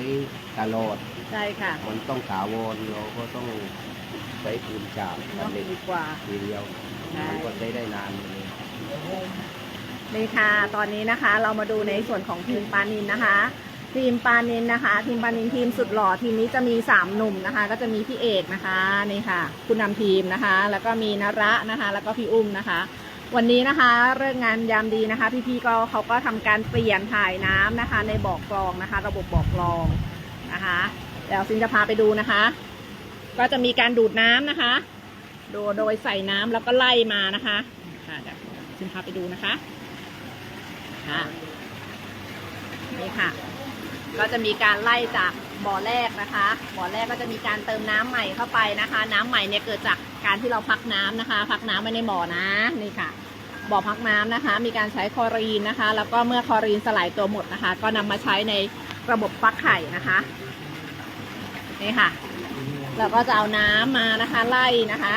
ช้ตลอด ใช่ค่ะมันต้องถาวรเราก็ต้องใช้ปูนฉาบเนาะสำเร็จดีกว่า ทีเดียวใช่ มันก็ใช้ได้นานเลย นี่ค่ะ ตอนนี้นะคะเรามาดูในส่วนของทีมปานินนะคะ ทีมปานินนะคะ ทีมปานินทีมสุดหล่อทีมนี้จะมีสามหนุ่มนะคะ ก็จะมีพี่เอกนะคะนี่ค่ะ คุณนำทีมนะคะ แล้วก็มีนระนะคะ แล้วก็พี่อุ้มนะคะ วันนี้นะคะเรื่องงานยามดีนะคะ พี่ๆก็เขาก็ทำการเปลี่ยนถ่ายน้ำนะคะ ในบ่อกรองนะคะ ระบบบ่อกรองนะคะเดี๋ยวซินจะพาไปดูนะคะ ก็จะมีการดูดน้ำนะคะ โดยโดยใส่น้ำแล้วก็ไล่มานะคะค่ะเดี๋ยวซินพาไปดูนะคะค่ะนี่ค่ะ ก็จะมีการไล่จาก บ่อแรกนะคะ บ่อแรกก็จะมีการเติมน้ำใหม่เข้าไปนะคะ น้ำใหม่เนี่ยเกิดจากการที่เราพักน้ำนะคะ พักน้ำไว้ในบ่อนะนี่ค่ะ บ่อพักน้ำนะคะ มีการใช้คอรีนนะคะ แล้วก็เมื่อคอรีนสลายตัวหมดนะคะ ก็นำมาใช้ในระบบฟักไข่นะคะนี่ค่ะเราก็จะเอาน้ำมานะคะไล่นะคะ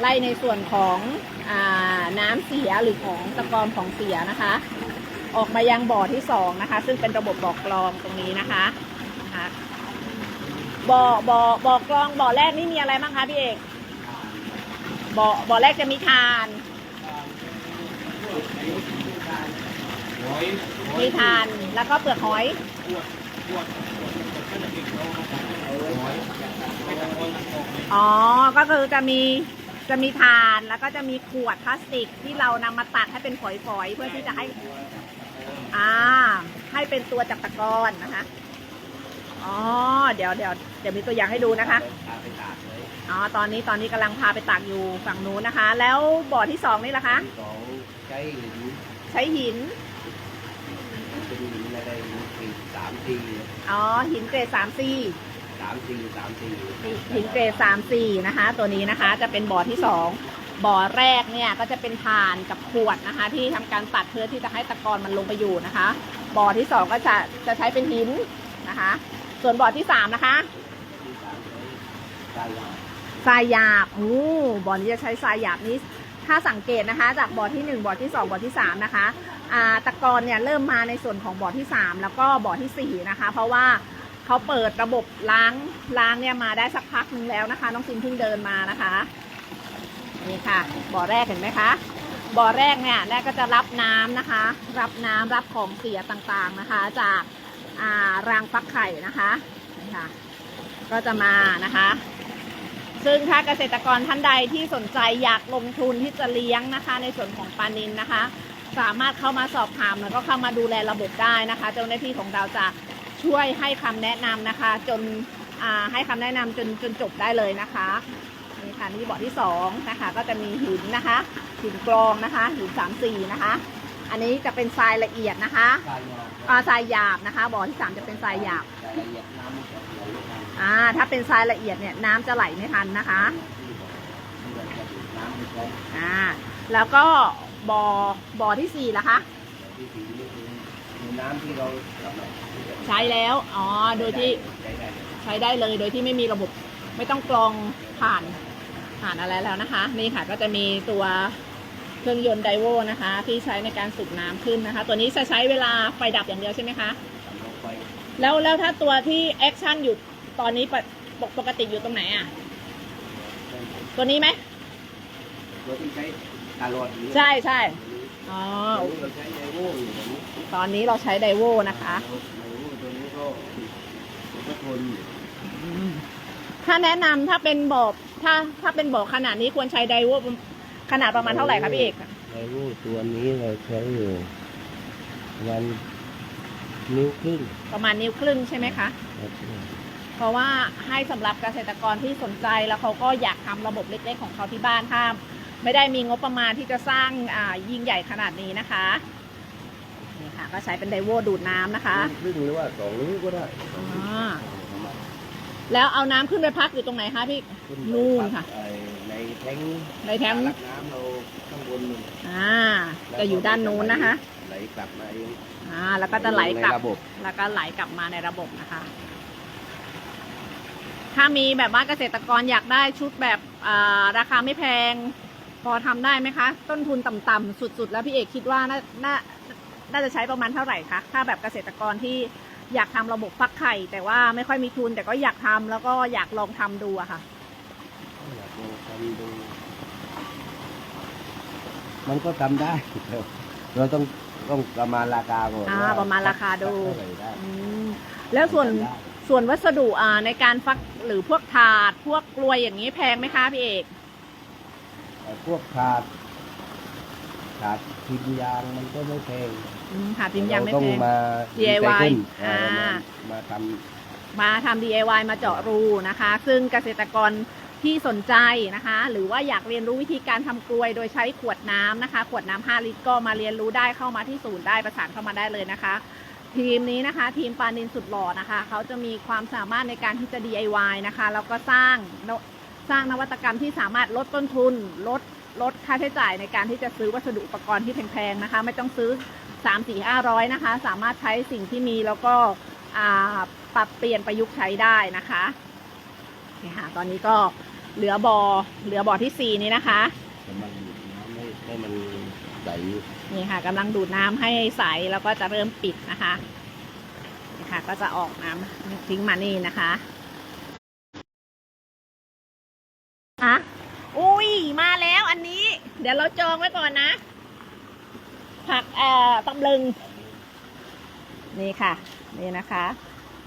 ไล่ในส่วนของอน้ำเสียหรือของตะกอนของเสียนะคะ ออกมายังบ่อที่สองนะคะ ซึ่งเป็นระบบบ่อกรองตรงนี้นะคะ นะคะบ่อบ่อบ่อกรองบ่อแรกนี่มีอะไรบ้างคะพี่เอกบ่อบ่อแรกจะมีทาน มีทานแล้วก็เปลือกหอย อ๋อ ก็คือจะมีจะมีทานแล้วก็จะมีขวดพลาสติกที่เรานำมาตัดให้เป็นฝอยๆเพื่อที่จะให้ อ่า ให้เป็นตัวจับตะกอนนะคะ อ๋อ เดี๋ยวเดี๋ยวเดี๋ยวมีตัวอย่างให้ดูนะคะ พาไปตากเลยอ๋อ ตอนนี้ตอนนี้กำลังพาไปตากอยู่ฝั่งนู้นนะคะ แล้วบ่อที่สองนี่ล่ะคะที่สองใช้หินใช้หิน เป็นหินอะไรหินสามทีอ๋อ หินเกรดสามซีสามทีสามทีหินเกรดสามสี่นะคะ ตัวนี้นะคะจะเป็นบ่อที่สองบ่อแรกเนี่ยก็จะเป็นถ่านกับขวดนะคะ ที่ทำการตัดเพื่อที่จะให้ตะกอนมันลงไปอยู่นะคะ บ่อที่สองก็จะจะใช้เป็นหินนะคะ ส่วนบ่อที่สามนะคะทรายหยาบโอ้บ่อนี้จะใช้ทรายหยาบนี้ ถ้าสังเกตนะคะ จากบ่อที่หนึ่งบ่อที่สองบ่อที่สามนะคะอาตะกอนเนี่ยเริ่มมาในส่วนของบ่อที่สามแล้วก็บ่อที่สี่นะคะ เพราะว่าเขาเปิดระบบล้างล้างเนี่ยมาได้สักพักหนึงแล้วนะคะ น้องซินเพิ่งเดินมานะคะนี่ค่ะ บ่อแรกเห็นไหมคะบ่อแรกเนี่ยแรกก็จะรับน้ำนะคะ รับน้ำรับของเสียต่างๆนะคะ จาก รางฟักไข่นะคะนี่ค่ะก็จะมานะคะ ซึ่งถ้าเกษตรกรท่านใดที่สนใจอยากลงทุนที่จะเลี้ยงนะคะ ในส่วนของปลานินนะคะ สามารถเข้ามาสอบถามแล้วก็เข้ามาดูแลระบบได้นะคะ เจ้าหน้าที่ของเราจะช่วยให้คำแนะนำนะคะ จนอ่าให้คำแนะนำจนจนจบได้เลยนะคะนี่ค่ะนี่บ่อที่สองนะคะ ก็จะมีหินนะคะหินกรองนะคะหินสามสี่นะคะ อันนี้จะเป็นทรายละเอียดนะคะได้ยาอ่าทรายหยาบนะคะ บ่อที่สามจะเป็นทรายหยาบรายละเอียดน้ำมันจะไหลลงมาอ่าถ้าเป็นทรายละเอียดเนี่ยน้ำจะไหลไม่ทันนะคะที่บอกที่เราจะดูดน้ำไปใช้อ่าแล้วก็บ่อบ่อที่สี่ละคะที่สีนี่คือคือน้ำที่เราสำหรับที่จะใช้แล้วอ๋อโดยที่ใช้ได้เลยใช้ได้เลยโดยที่ไม่มีระบบไม่ต้องกรองผ่านผ่านอะไรแล้วนะคะ นี่ค่ะก็จะมีตัว เครื่องยนต์ไดโวนะคะ ที่ใช้ในการสูบน้ำขึ้นนะคะ ตัวนี้จะใช้เวลาไฟดับอย่างเดียวใช่ไหมคะ สำรองไฟแล้วแล้วถ้าตัวที่แอคชั่นอยู่ตอนนี้ปกปกปกติอยู่ตรงไหนอะ ตัวนี้ไหมตัวที่ใช้ตลอดอยู่ใช่ใช่อ๋อตัวนี้เราใช้ไดโว่อยู่ตัวนี้ตอนนี้เราใช้ไดโวนะคะ ไดโว่ตัวนี้ก็มันก็ทนอยู่ถ้าแนะนำถ้าเป็นบ่อถ้าถ้าเป็นบ่อขนาดนี้ควรใช้ไดโว ขนาดประมาณเท่าไหร่คะพี่เอกไดโว่ตัวนี้เราใช้อยู่วันนิ้วครึ่งประมาณนิ้วครึ่งใช่ไหมคะครับเพราะว่าให้สำหรับเกษตรกรที่สนใจแล้วเขาก็อยากทำระบบเล็กๆของเขาที่บ้านถ้าไม่ได้มีงบประมาณที่จะสร้างอ่ายิ่งใหญ่ขนาดนี้นะคะนี่ค่ะ ก็ใช้เป็นไดโวดูดน้ำนะคะครึ่งหรือว่าสองนิ้วก็ได้อ่าแล้วเอาน้ำขึ้นไปพักอยู่ตรงไหนคะพี่นู่นค่ะไอ้ ในแท้งในแท้ง รักน้ำเราข้างบนนู่นอ่า จะอยู่ด้านนู้นนะคะ ไหลกลับมาเองอ่า แล้วก็จะไหลกลับ ในระบบแล้วก็ไหลกลับมาในระบบนะคะ ถ้ามีแบบว่าเกษตรกรอยากได้ชุดแบบอ่าราคาไม่แพง พอทำได้ไหมคะ ต้นทุนต่ำๆสุด ๆ แล้วพี่เอกคิดว่าน่าน่าน่าจะใช้ประมาณเท่าไหร่คะ ถ้าแบบเกษตรกรที่อยากทำระบบฟักไข่ แต่ว่าไม่ค่อยมีทุนแต่ก็อยากทำแล้วก็อยากลองทำดูอะค่ะอยากลอง ทำดูมันก็ทำได้ เราต้องต้องประมาณราคาก่อนอ่าว่ประมาณราคาดู เท่าไหร่ได้อืมแล้วส่วนทำได้ส่วนวัสดุอ่าในการฟักหรือพวกถาด พวกกลวยอย่างนี้แพงไหมคะพี่เอกแต่พวกขาดขาดพิมพ์ยางมันก็ไม่แพงอืมถาดพิมพ์ยังไม่เราต้อแพงงมา DIY รีไซเคิลอ่าเมามาทมาทำ DIY มาเจาะรูนะคะ ซึ่งเกษตรกร ที่สนใจนะคะ หรือว่าอยากเรียนรู้วิธีการทำกลวย โดยใช้ขวดน้ำนะคะ ขวดน้ำ5ลิตรก็มาเรียนรู้ได้เข้ามาที่ศูนย์ได้ประสานเข้ามาได้เลยนะคะ ทีมนี้นะคะ ทีมปานินสุดหล่อนะคะ เขาจะมีความสามารถในการที่จะ DIY นะคะแล้วก็สร้างสร้างนวัตกรรมที่สามารถลดต้นทุน ลดลดค่าใช้จ่ายในการที่จะซื้อวัสดุอุปกรณ์ที่แพงๆนะคะ ไม่ต้องซื้อ 3 4 5 0 0 นะคะ สามารถใช้สิ่งที่มีแล้วก็อ่าปรับเปลี่ยนประยุกต์ใช้ได้นะคะนี่ค่ะตอนนี้ก็ เหลือบอ่อเหลือบ่อที่สี่นี้นะคะำกำลังดูดน้ำให้ให้มันใสนี่ค่ะกำลังดูดน้ำให้ใสแล้วก็จะเริ่มปิดนะคะนี่ค่ะ ก็จะออกน้ำทิ้งมานี่นะคะอะอุ้ยมาแล้วอันนี้ เดี๋ยวเราจองไว้ก่อนนะ ผักเอ่อตำลึง นี่ค่ะ นี่นะคะ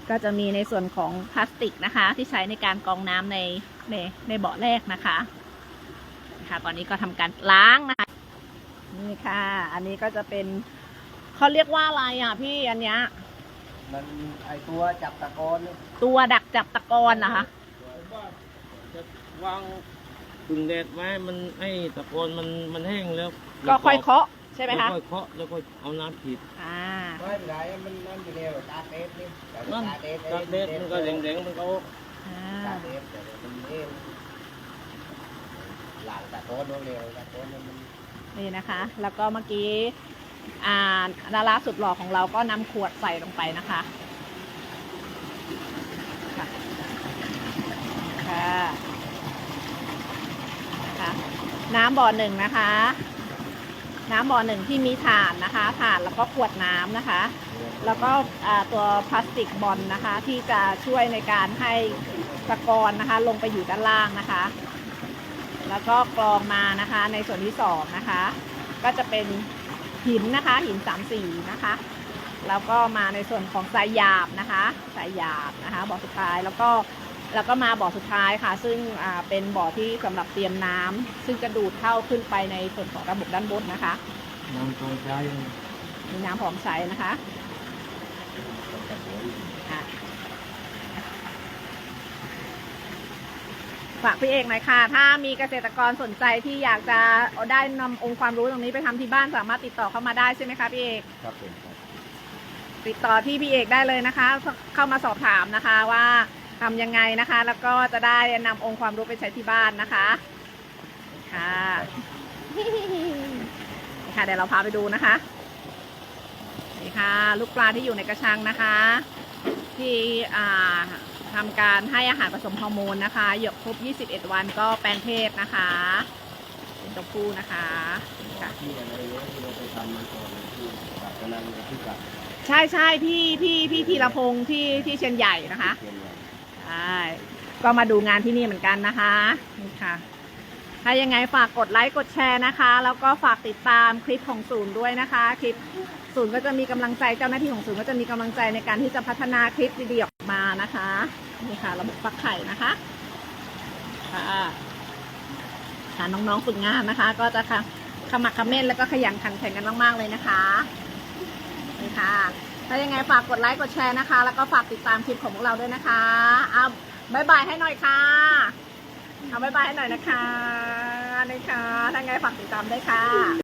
ก็จะมีในส่วนของพลาสติกนะคะ ที่ใช้ในการกรองน้ำใน ในในเบาะแรกนะคะค่ะตอนนี้ก็ทำการล้างนะคะนี่ค่ะ อันนี้ก็จะเป็นเขาเรียกว่าอะไรอะพี่อันเนี้ยมันไอตัวจับตะกอนเนี่ยตัวดักจับตะกอนนะคะผมว่าจะวางปึงแดดไว้มันให้ตะกอนมันมันแห้งแล้วก็ค่อยเคาะใช่ไหมคะแล้วค่อยเคาะแล้วก็เอาน้ำผิดอ่าไม่เป็นไรมันนั่นไปแล้วตาเทปนี่นั่นตาเทปตาเด็ดมันก็แดงๆมันก็อ่าตาเทปแต่มันเอง นเร็วๆตะกอนมันนี่นะคะ แล้วก็เมื่อกี้อ่าดาราสุดหล่อของเราก็นำขวดใส่ลงไปนะคะค่ะค่ะค่ะน้ำบ่อหนึ่งนะคะ น้ำบ่อหนึ่งที่มีถ่านนะคะถ่านแล้วก็ขวดน้ำนะคะ แล้วก็อ่าตัวพลาสติกบอลนะคะ ที่จะช่วยในการให้ตะกอนนะคะ ลงไปอยู่ด้านล่างนะคะ แล้วก็กรองมานะคะ ในส่วนที่สองนะคะ ก็จะเป็นหินนะคะ หินสามสีนะคะ แล้วก็มาในส่วนของทรายหยาบนะคะทรายหยาบนะคะบ่อสุดท้ายแล้วก็แล้วก็มาบ่อสุดท้ายค่ะ ซึ่งอ่าเป็นบ่อที่สำหรับเตรียมน้ำซึ่งจะดูดเข้าขึ้นไปในส่วนของระบบด้านบนนะคะน้ำตอนใช้มีน้ำพร้อมใช้นะคะค่ะ ฝากพี่เอกหน่อยค่ะ ถ้ามีเกษตรกรสนใจที่อยากจะเอาได้นำองค์ความรู้ตรงนี้ไปทำที่บ้านสามารถติดต่อเข้ามาได้ใช่ไหมคะพี่เอก ครับผมครับติดต่อที่พี่เอกได้เลยนะคะ เข้ามาสอบถามนะคะว่าทำยังไงนะคะ แล้วก็จะได้นำองค์ความรู้ไปใช้ที่บ้านนะคะค่ะนี่ค่ะเดี๋ยวเราพาไปดูนะคะนี่ค่ะ ลูกปลาที่อยู่ในกระชังนะคะ ที่อ่า ทำการให้อาหารผสมฮอร์โมนนะคะหยกครบ 21 วันก็แปลงเพศนะคะ เป็นตัวผู้นะคะค่ะที่อะไรเนี่ยที่เราไปทำมันก่อนที่กับกำลังที่กับใช่ใช่พี่พี่พี่ธีรพงศ์ที่ที่เชียนใหญ่นะคะเชียงใหม่ใช่ก็มาดูงานที่นี่เหมือนกันนะคะนี่ค่ะ ถ้ายังไงฝากกดไลค์กดแชร์นะคะ แล้วก็ฝากติดตามคลิปของศูนย์ด้วยนะคะ คลิปศูนย์ก็จะมีกำลังใจเจ้าหน้าที่ของศูนย์ก็จะมีกำลังใจในการที่จะพัฒนาคลิปดีๆออก มานะคะนี่ค่ะ ระบบฟักไข่นะคะค่ะค่ะน้องๆฝึกงานนะคะ ก็จะค่ะขมักเขม้นแล้วก็ขยันขันแข็งกันมากๆเลยนะคะนี่ค่ะถ้ายังไงฝากกดไลค์กดแชร์นะคะ แล้วก็ฝากติดตามคลิปของพวกเราด้วยนะคะเอาบายบายให้หน่อยค่ะเอาบายบายให้หน่อยนะคะนี่ค่ะถ้าไงฝากติดตามด้วยค่ะ